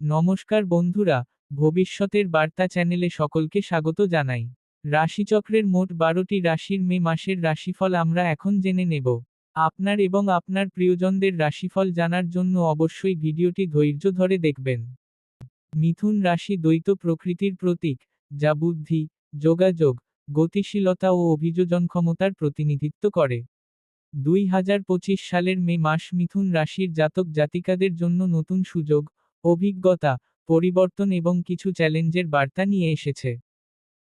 নমস্কার বন্ধুরা, ভবিষ্যতের বার্তা চ্যানেলে সকলকে স্বাগত জানাই। রাশিচক্রের মোট বারোটি রাশির মে মাসের রাশিফল আমরা এখন জেনে নেব। আপনার এবং আপনার প্রিয়জনদের রাশিফল জানার জন্য অবশ্যই ভিডিওটি ধৈর্য ধরে দেখবেন। মিথুন রাশি দ্বৈত প্রকৃতির প্রতীক, যা বুদ্ধি, যোগাযোগ, গতিশীলতা ও অভিযোজন ক্ষমতার প্রতিনিধিত্ব করে। দুই হাজার পঁচিশ সালের মে মাস মিথুন রাশির জাতক জাতিকাদের জন্য নতুন সুযোগ অভিজ্ঞতা, পরিবর্তন এবং কিছু চ্যালেঞ্জের বার্তা নিয়ে এসেছে।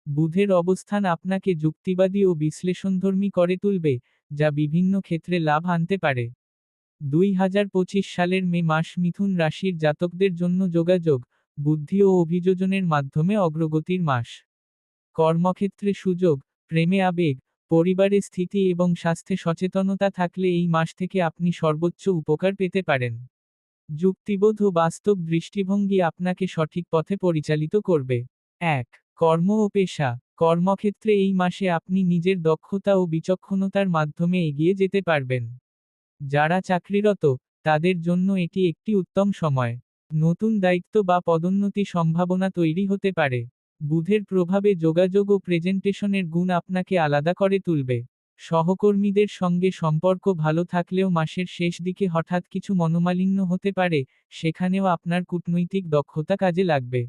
বুধের অবস্থান আপনাকে যুক্তিবাদী ও বিশ্লেষণধর্মী করে তুলবে, যা বিভিন্ন ক্ষেত্রে লাভ আনতে পারে। দুই হাজার পঁচিশ সালের মে মাস মিথুন রাশির জাতকদের জন্য যোগাযোগ, বুদ্ধি ও অভিযোজনের মাধ্যমে অগ্রগতির মাস। কর্মক্ষেত্রে সুযোগ, প্রেমে আবেগ, পরিবারে স্থিতি এবং স্বাস্থ্যে সচেতনতা থাকলে এই মাস থেকে আপনি সর্বোচ্চ উপকার পেতে পারেন। যুক্তিবোধ ও বাস্তব দৃষ্টিভঙ্গি আপনাকে সঠিক পথে পরিচালিত করবে। এক, কর্ম ও পেশা। কর্মক্ষেত্রে এই মাসে আপনি নিজের দক্ষতা ও বিচক্ষণতার মাধ্যমে এগিয়ে যেতে পারবেন। যারা চাকরিরত, তাদের জন্য এটি একটি উত্তম সময়। নতুন দায়িত্ব বা পদোন্নতি সম্ভাবনা তৈরি হতে পারে। বুধের প্রভাবে যোগাযোগ ও প্রেজেন্টেশনের গুণ আপনাকে আলাদা করে তুলবে। সহকর্মীদের সঙ্গে সম্পর্ক ভালো থাকলেও মাসের শেষ দিকে হঠাৎ কিছু মনোমালিন্য হতে পারে, সেখানেও আপনার কূটনৈতিক দক্ষতা কাজে লাগবে।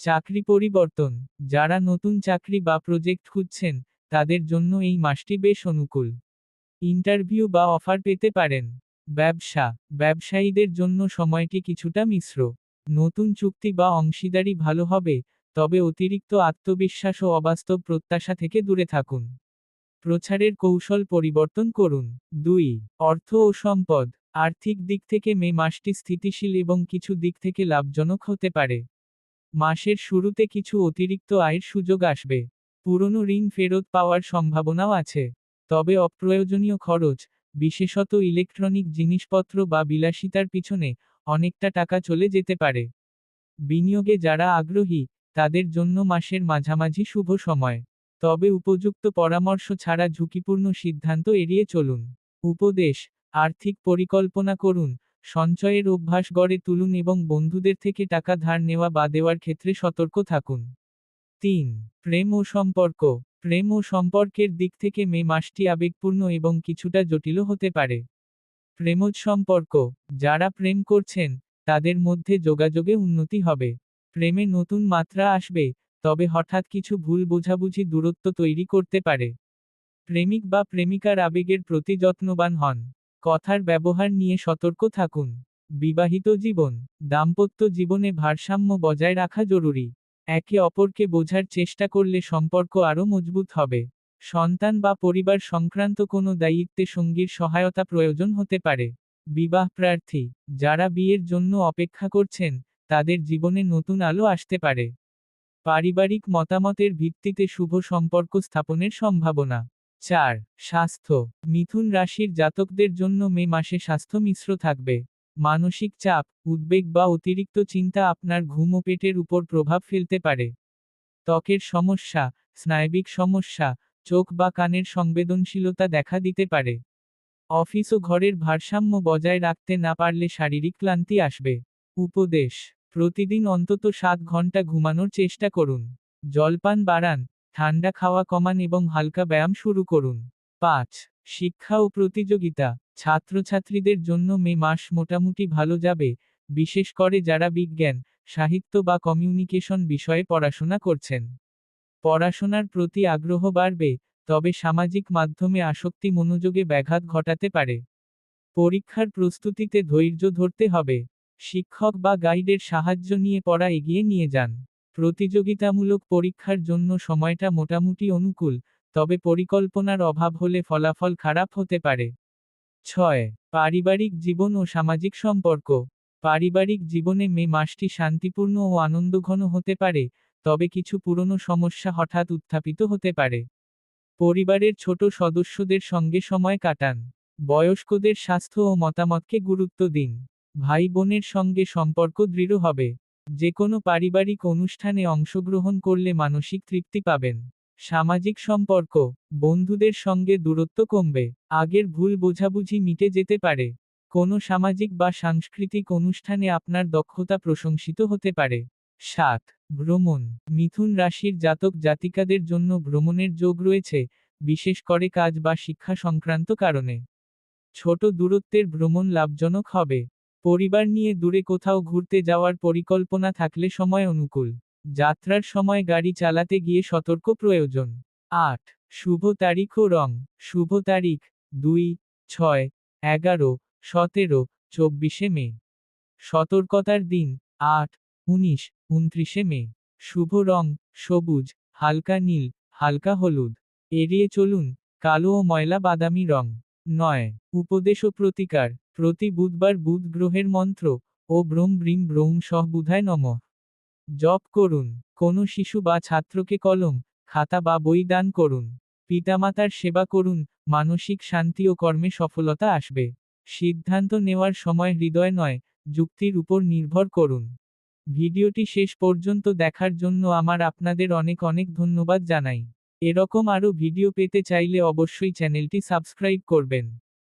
চাকরি পরিবর্তন। যারা নতুন চাকরি বা প্রজেক্ট খুঁজছেন, তাদের জন্য এই মাসটি বেশ অনুকূল। ইন্টারভিউ বা অফার পেতে পারেন। ব্যবসা। ব্যবসায়ীদের জন্য সময়টি কিছুটা মিশ্র। নতুন চুক্তি বা অংশীদারি ভালো হবে, তবে অতিরিক্ত আত্মবিশ্বাস ও অবাস্তব প্রত্যাশা থেকে দূরে থাকুন। প্রচারের কৌশল পরিবর্তন করুন। দুই, অর্থ ও সম্পদ। আর্থিক দিক থেকে মে মাসটি স্থিতিশীল এবং কিছু দিক থেকে লাভজনক হতে পারে। মাসের শুরুতে কিছু অতিরিক্ত আয়ের সুযোগ আসবে। পুরনো ঋণ ফেরত পাওয়ার সম্ভাবনাও আছে। তবে অপ্রয়োজনীয় খরচ, বিশেষত ইলেকট্রনিক জিনিসপত্র বা বিলাসিতার পিছনে অনেকটা টাকা চলে যেতে পারে। বিনিয়োগে যারা আগ্রহী, তাদের জন্য মাসের মাঝামাঝি শুভ সময়। তবে উপযুক্ত পরামর্শ ছাড়া ঝুঁকিপূর্ণ সিদ্ধান্ত এড়িয়ে চলুন। উপদেশ, আর্থিক পরিকল্পনা করুন, সঞ্চয়ের অভ্যাস গড়ে তুলুন এবং বন্ধুদের থেকে টাকা ধার নেওয়া বা দেওয়ার ক্ষেত্রে সতর্ক থাকুন। তিন, প্রেম ও সম্পর্ক। প্রেম ও সম্পর্কের দিক থেকে মে মাসটি আবেগপূর্ণ এবং কিছুটা জটিল হতে পারে। প্রেমজ সম্পর্ক। যারা প্রেম করছেন, তাদের মধ্যে যোগাযোগে উন্নতি হবে। প্রেমে নতুন মাত্রা আসবে তবে হঠাৎ কিছু ভুল বোঝাবুঝি দূরত্ব তৈরি করতে পারে। প্রেমিক বা প্রেমিকার আবেগের প্রতি যত্নবান হন। কথার ব্যবহার নিয়ে সতর্ক থাকুন। বিবাহিত জীবন, দাম্পত্য জীবনে ভারসাম্য বজায় রাখা জরুরি। একে অপরকে বোঝার চেষ্টা করলে সম্পর্ক আরও মজবুত হবে। সন্তান বা পরিবার সংক্রান্ত কোনো দায়িত্বে সঙ্গীর সহায়তা প্রয়োজন হতে পারে। বিবাহ প্রার্থী, যারা বিয়ের জন্য অপেক্ষা করছেন, তাদের জীবনে নতুন আলো আসতে পারে। পারিবারিক মতামতের ভিত্তিতে শুভ সম্পর্ক স্থাপনের সম্ভাবনা। চার, স্বাস্থ্য। মিথুন রাশির জাতকদের জন্য মে মাসে স্বাস্থ্য মিশ্র থাকবে। মানসিক চাপ, উদ্বেগ বা অতিরিক্ত চিন্তা আপনার ঘুম ও পেটের উপর প্রভাব ফেলতে পারে। ত্বকের সমস্যা, স্নায়বিক সমস্যা, চোখ বা কানের সংবেদনশীলতা দেখা দিতে পারে। অফিস ও ঘরের ভারসাম্য বজায় রাখতে না পারলে শারীরিক ক্লান্তি আসবে। উপদেশ প্রতিদিন অন্তত সাত ঘণ্টা ঘুমানোর চেষ্টা করুন। জলপান বাড়ান, ঠান্ডা খাওয়া কমান এবং হালকা ব্যায়াম শুরু করুন। পাঁচ, শিক্ষা ও প্রতিযোগিতা। ছাত্রছাত্রীদের জন্য মে মাস মোটামুটি ভালো যাবে, বিশেষ করে যারা বিজ্ঞান, সাহিত্য বা কমিউনিকেশন বিষয়ে পড়াশোনা করছেন। পড়াশোনার প্রতি আগ্রহ বাড়বে, তবে সামাজিক মাধ্যমে আসক্তি মনোযোগে ব্যাঘাত ঘটাতে পারে। পরীক্ষার প্রস্তুতিতে ধৈর্য ধরতে হবে। শিক্ষক বা গাইডের সাহায্য নিয়ে পড়া এগিয়ে নিয়ে যান। প্রতিযোগিতামূলক পরীক্ষার জন্য সময়টা মোটামুটি অনুকূল, তবে পরিকল্পনার অভাব হলে ফলাফল খারাপ হতে পারে। ছয়, পারিবারিক জীবন ও সামাজিক সম্পর্ক। পারিবারিক জীবনে মে মাসটি শান্তিপূর্ণ ও আনন্দঘন হতে পারে, তবে কিছু পুরনো সমস্যা হঠাৎ উত্থাপিত হতে পারে। পরিবারের ছোট সদস্যদের সঙ্গে সময় কাটান। বয়স্কদের স্বাস্থ্য ও মতামতকে গুরুত্ব দিন। ভাই বোনের সঙ্গে সম্পর্ক দৃঢ় হবে। যে কোনো পারিবারিক অনুষ্ঠানে অংশগ্রহণ করলে মানসিক তৃপ্তি পাবেন। সামাজিক সম্পর্ক, বন্ধুদের সঙ্গে দূরত্ব কমবে। আগের ভুল বোঝাবুঝি মিটে যেতে পারে। কোনো সামাজিক বা সাংস্কৃতিক অনুষ্ঠানে আপনার দক্ষতা প্রশংসিত হতে পারে। সাত, ভ্রমণ। মিথুন রাশির জাতক জাতিকাদের জন্য ভ্রমণের যোগ রয়েছে, বিশেষ করে কাজ বা শিক্ষা সংক্রান্ত কারণে। ছোট দূরত্বের ভ্রমণ লাভজনক হবে। পরিবার নিয়ে দূরে কোথাও ঘুরতে যাওয়ার পরিকল্পনা থাকলে সময় অনুকূল। যাত্রার সময় গাড়ি চালাতে গিয়ে সতর্ক প্রয়োজন। আট, শুভ তারিখ ও রং। শুভ তারিখ, দুই, ছয়, এগারো, সতেরো, চব্বিশে মে। সতর্কতার দিন, আট, উনিশ, উনত্রিশে মে। শুভ রং, সবুজ, হালকা নীল, হালকা হলুদ। এড়িয়ে চলুন, কালো ও ময়লা বাদামি রং। নয়, উপদেশ ও প্রতিকার। প্রতি বুধবার বুধ গ্রহের মন্ত্র ও ব্রোম ব্রিম ব্রৌম সহ বুধায় নম। জপ করুন, কোনো শিশু বা ছাত্রকে কলম, খাতা বা বই দান করুন। পিতামাতার সেবা করুন, মানসিক শান্তি ও কর্মে সফলতা আসবে। সিদ্ধান্ত নেওয়ার সময় হৃদয় নয়, যুক্তির উপর নির্ভর করুন। ভিডিওটি শেষ পর্যন্ত দেখার জন্য আমার আপনাদের অনেক অনেক ধন্যবাদ জানাই। এরকম আরও ভিডিও পেতে চাইলে অবশ্যই চ্যানেলটি সাবস্ক্রাইব করবেন।